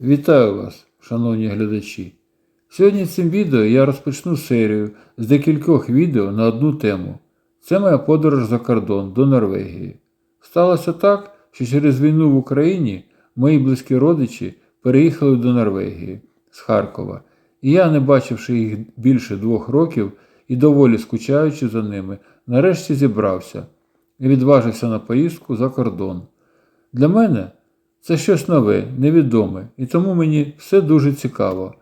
Вітаю вас, шановні глядачі. Сьогодні цим відео я розпочну серію з декількох відео на одну тему. Це моя подорож за кордон до Норвегії. Сталося так, що через війну в Україні мої близькі родичі переїхали до Норвегії з Харкова, і я, не бачивши їх більше двох років і доволі скучаючи за ними, нарешті зібрався і відважився на поїздку за кордон. Для мене це щось нове, невідоме, і тому мені все дуже цікаво.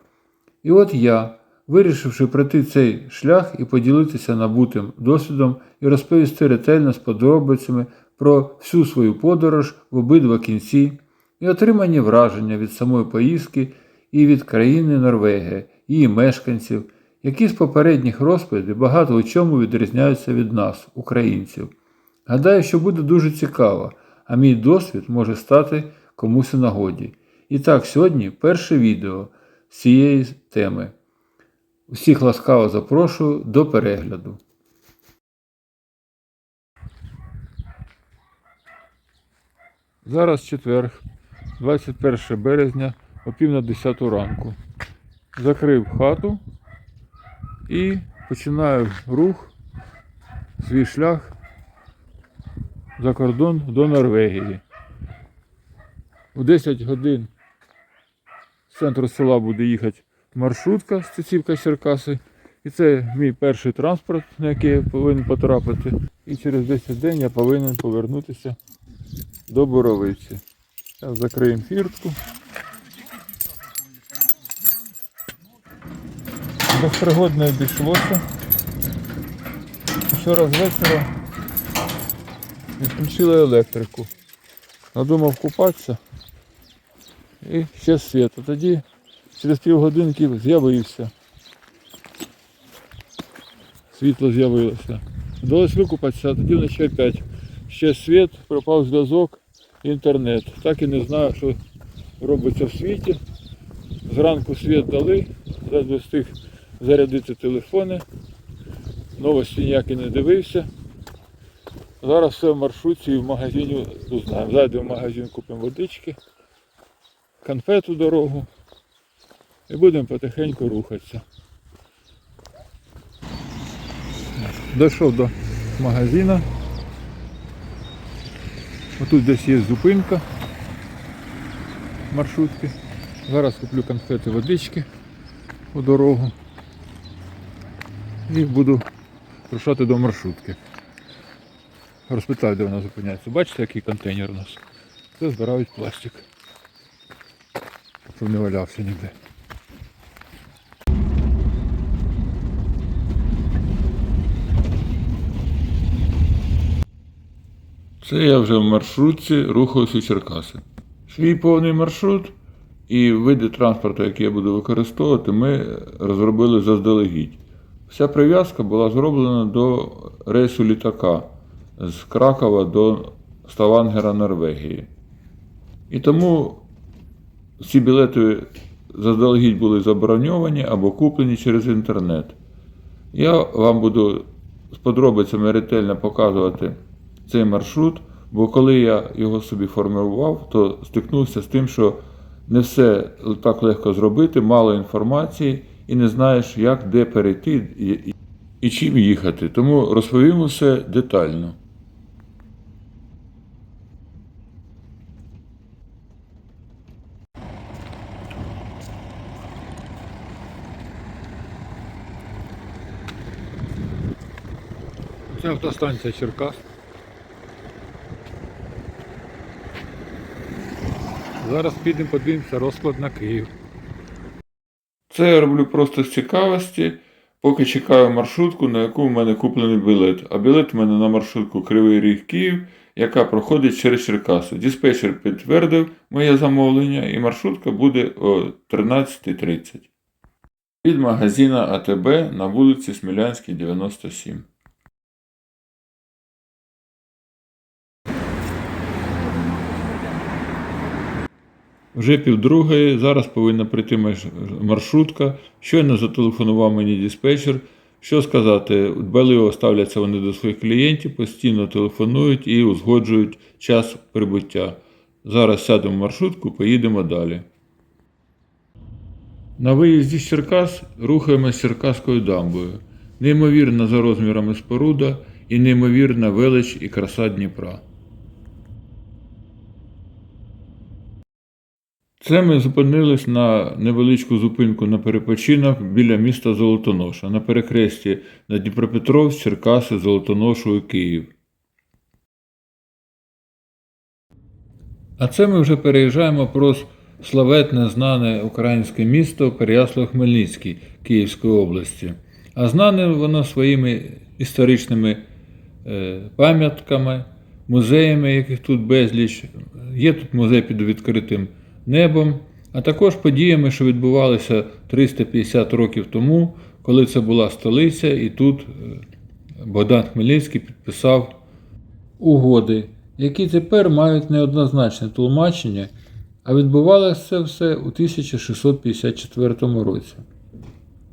І от я, вирішивши пройти цей шлях і поділитися набутим досвідом і розповісти ретельно з подробицями про всю свою подорож в обидва кінці і отримані враження від самої поїздки і від країни Норвегія, її мешканців, які з попередніх розповідей багато у чому відрізняються від нас, українців. Гадаю, що буде дуже цікаво, а мій досвід може стати комусь у нагоді. І так, сьогодні перше відео з цієї теми. Усіх ласкаво запрошую до перегляду. Зараз четверг, 21 березня, о пів на 10 ранку. Закрив хату і починаю рух, свій шлях за кордон до Норвегії. У 10 годин з центру села буде їхати маршрутка з Цицівка Черкаси. І це мій перший транспорт, на який я повинен потрапити. І через 10 день я повинен повернутися до Боровиці. Зараз закриємо фіртку. Без пригод не обійшлося. Вчора з вечора відключили електрику. Надумав купатися і ще світ. А тоді через півгодинки з'явився. Світло з'явилося. Вдалося викупатися, а тоді вночі опять ще світ, пропав зв'язок, інтернет. Так і не знаю, що робиться в світі. Зранку світ дали, ледве встиг зарядити телефони. Новості ніякі не дивився. Зараз все в маршрутці і в магазині узнаємо. Зайдемо в магазин, купимо водички, конфету дорогу і будемо потихеньку рухатися. Дійшов до магазину. Отут десь є зупинка маршрутки. Зараз куплю конфети водички у дорогу і буду рушати до маршрутки. Розпитаю, де вона зупиняється. Бачите, який контейнер у нас? Це збирають пластик. Щоб не валявся ніде. Це я вже в маршрутці рухаюся у Черкаси. Свій повний маршрут і види транспорту, які я буду використовувати, ми розробили заздалегідь. Вся прив'язка була зроблена до рейсу літака з Кракова до Ставангера Норвегії. І тому всі білети заздалегідь були заброньовані або куплені через інтернет. Я вам буду з подробицями ретельно показувати цей маршрут, бо коли я його собі формував, то стикнувся з тим, що не все так легко зробити, мало інформації і не знаєш, як де перейти і, і, і чим їхати. Тому розповім все детально. Це автостанція Черкас. Зараз підемо подивимося розклад на Київ. Це я роблю просто з цікавості, поки чекаю маршрутку, на яку в мене куплений білет. А білет в мене на маршрутку Кривий Ріг Київ, яка проходить через Черкаси. Диспетчер підтвердив моє замовлення і маршрутка буде о 13.30. Від магазина АТБ на вулиці Смілянській, 97. Вже півдругої, зараз повинна прийти маршрутка. Щойно зателефонував мені диспетчер. Що сказати, дбайливо ставляться вони до своїх клієнтів, постійно телефонують і узгоджують час прибуття. Зараз сядемо в маршрутку, поїдемо далі. На виїзді з Черкас рухаємось Черкаською дамбою. Неймовірна за розмірами споруда і неймовірна велич і краса Дніпра. Це ми зупинились на невеличку зупинку на перепочинок біля міста Золотоноша на перехресті на Дніпропетровськ, Черкаси, Золотоношу і Київ. А це ми вже переїжджаємо про славетне знане українське місто Переяслав-Хмельницький Київської області. А знане воно своїми історичними е, пам'ятками, музеями, яких тут безліч. Є тут музей під відкритим небом, а також подіями, що відбувалися 350 років тому, коли це була столиця, і тут е, Богдан Хмельницький підписав угоди, які тепер мають неоднозначне тлумачення, а відбувалося це все у 1654 році.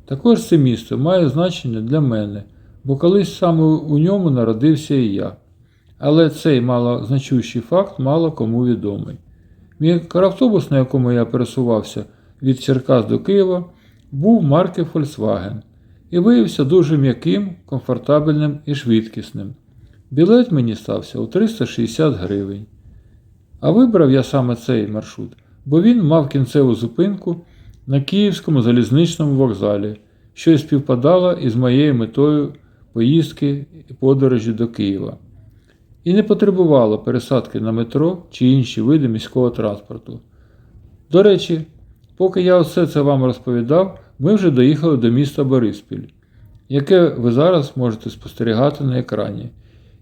Також це місто має значення для мене, бо колись саме у ньому народився і я. Але цей малозначущий факт мало кому відомий. Мікроавтобус, на якому я пересувався від Черкас до Києва, був марки Volkswagen і виявився дуже м'яким, комфортабельним і швидкісним. Білет мені стався у 360 гривень. А вибрав я саме цей маршрут, бо він мав кінцеву зупинку на Київському залізничному вокзалі, що й співпадало із моєю метою поїздки і подорожі до Києва. І не потребувало пересадки на метро чи інші види міського транспорту. До речі, поки я все це вам розповідав, ми вже доїхали до міста Бориспіль, яке ви зараз можете спостерігати на екрані.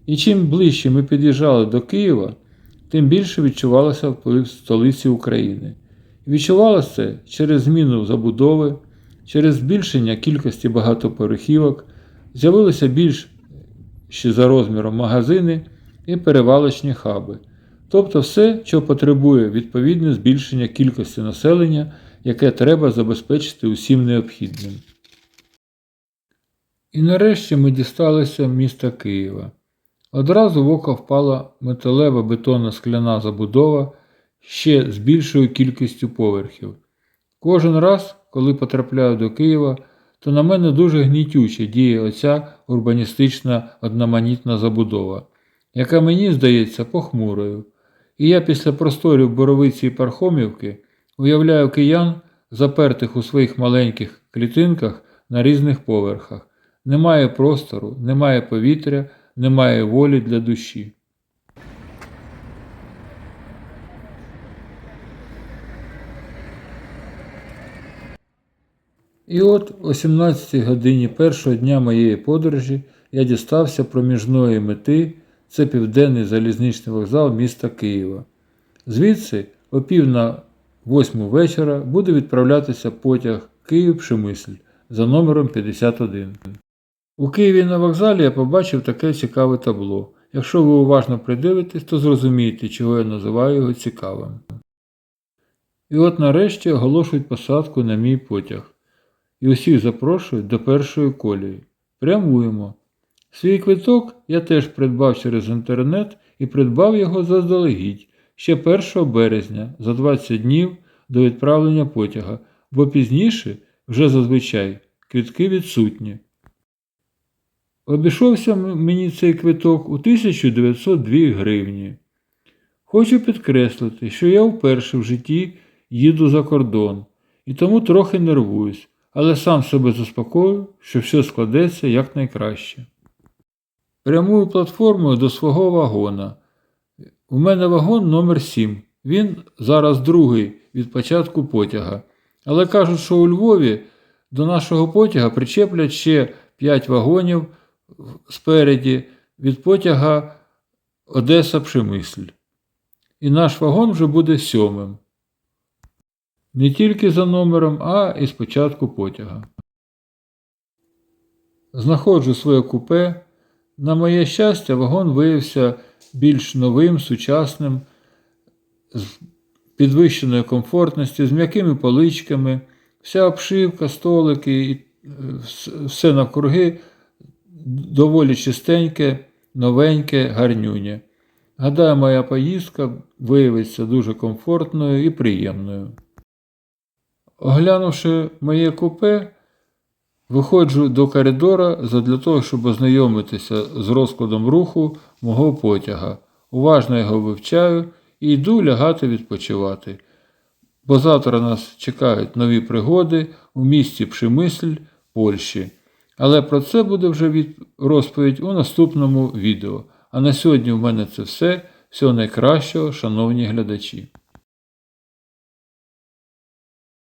І чим ближче ми під'їжджали до Києва, тим більше відчувалося вплив столиці України. Відчувалося це через зміну забудови, через збільшення кількості багатоповерхівок, з'явилися більш ще за розміром магазини і перевалочні хаби. Тобто все, що потребує відповідне збільшення кількості населення, яке треба забезпечити усім необхідним. І нарешті ми дісталися міста Києва. Одразу в око впала металева бетонна скляна забудова ще з більшою кількістю поверхів. Кожен раз, коли потрапляю до Києва, то на мене дуже гнітюче діє оця урбаністична одноманітна забудова, яка мені здається похмурою. І я після просторів Боровиці і Пархомівки уявляю киян, запертих у своїх маленьких клітинках на різних поверхах. Немає простору, немає повітря, немає волі для душі. І от о 17 годині першого дня моєї подорожі я дістався проміжної мети, це південний залізничний вокзал міста Києва. Звідси, о пів на восьму вечора, буде відправлятися потяг Київ-Пшемисль за номером 51. У Києві на вокзалі я побачив таке цікаве табло. Якщо ви уважно придивитесь, то зрозумієте, чого я називаю його цікавим. І от нарешті оголошують посадку на мій потяг. І усіх запрошують до першої колії. Прямуємо. Свій квиток я теж придбав через інтернет і придбав його заздалегідь ще 1 березня за 20 днів до відправлення потяга, бо пізніше, вже зазвичай, квитки відсутні. Обійшовся мені цей квиток у 1902 гривні. Хочу підкреслити, що я вперше в житті їду за кордон і тому трохи нервуюсь, але сам себе заспокою, що все складеться якнайкраще. Прямую платформою до свого вагона. У мене вагон номер 7 Він зараз другий від початку потяга. Але кажуть, що у Львові до нашого потяга причеплять ще 5 вагонів спереді від потяга Одеса Пшемисль. І наш вагон вже буде сьомим. Не тільки за номером, а і з початку потяга. Знаходжу своє купе. На моє щастя, вагон виявився більш новим, сучасним, з підвищеною комфортністю, з м'якими поличками, вся обшивка, столики, і все навкруги доволі чистеньке, новеньке, гарнюнє. Гадаю, моя поїздка виявиться дуже комфортною і приємною. Оглянувши моє купе, виходжу до коридора задля того, щоб ознайомитися з розкладом руху мого потяга. Уважно його вивчаю і йду лягати відпочивати. Бо завтра нас чекають нові пригоди у місті Пшемисль, Польщі. Але про це буде вже від... розповідь у наступному відео. А на сьогодні в мене це все. Всього найкращого, шановні глядачі.